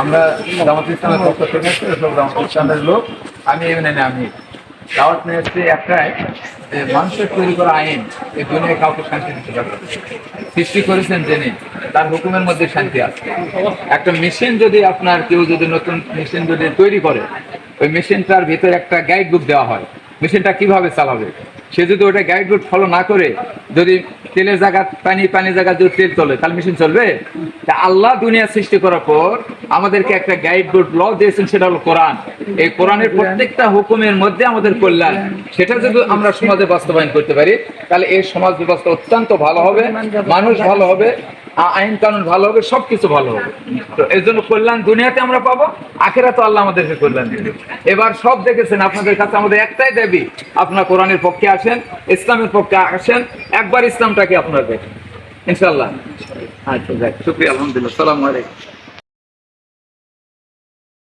আমরা জামাত ইসলামের পক্ষ থেকে এসেছি, সব জামাত ইসলামের লোক আমি এমনি আমি। দাওয়াত নিয়ে এসেছি একটাই যে মানুষের তৈরি করা আইন এই দুনিয়ায় কাউকে শান্তি দিতে পারবে সৃষ্টি করেছেন জেনে তার হুকুমের মধ্যে শান্তি আছে। একটা মেশিন যদি আপনার কেউ যদি নতুন মেশিন যদি তৈরি করে ওই মেশিনটার ভিতরে একটা গাইড বুক দেওয়া হয়। মেশিনটা কীভাবে চালাবে? সে যদি ওটা গাইড রুট ফলো না করে যদি তেলের জায়গা পানি পানি জায়গা যদি তেল চলে তাহলে মেশিন চলবে? তা আল্লাহ দুনিয়া সৃষ্টি করার পর আমাদেরকে একটা গাইড রুট ল দিয়েছেন সেটা হলো কোরআন। এই কোরআনের প্রত্যেকটা হুকুমের মধ্যে আমাদের কল্যাণ। সেটা যদি আমরা সমাজে বাস্তবায়ন করতে পারি তাহলে এই সমাজ ব্যবস্থা অত্যন্ত ভালো হবে মানুষ ভালো হবে আইন কানুন ভালো হবে, সবকিছু ভালো হবে। তো এই জন্য কল্যাণ দুনিয়াতে আমরা পাবো আখেরা তো আল্লাহ আমাদেরকে কল্যাণ দেবে। এবার সব দেখেছেন, আপনাদের কাছে আমাদের একটাই দেবী, আপনার কোরআনের পক্ষে আসেন, ইসলামের পক্ষে আসেন, একবার ইসলামটাকে আপনার দেখেন। ইনশাল্লাহ আচ্ছা যাক, শুক্রিয়া, আলহামদুলিল্লাহ। সালাম আলাইকুম।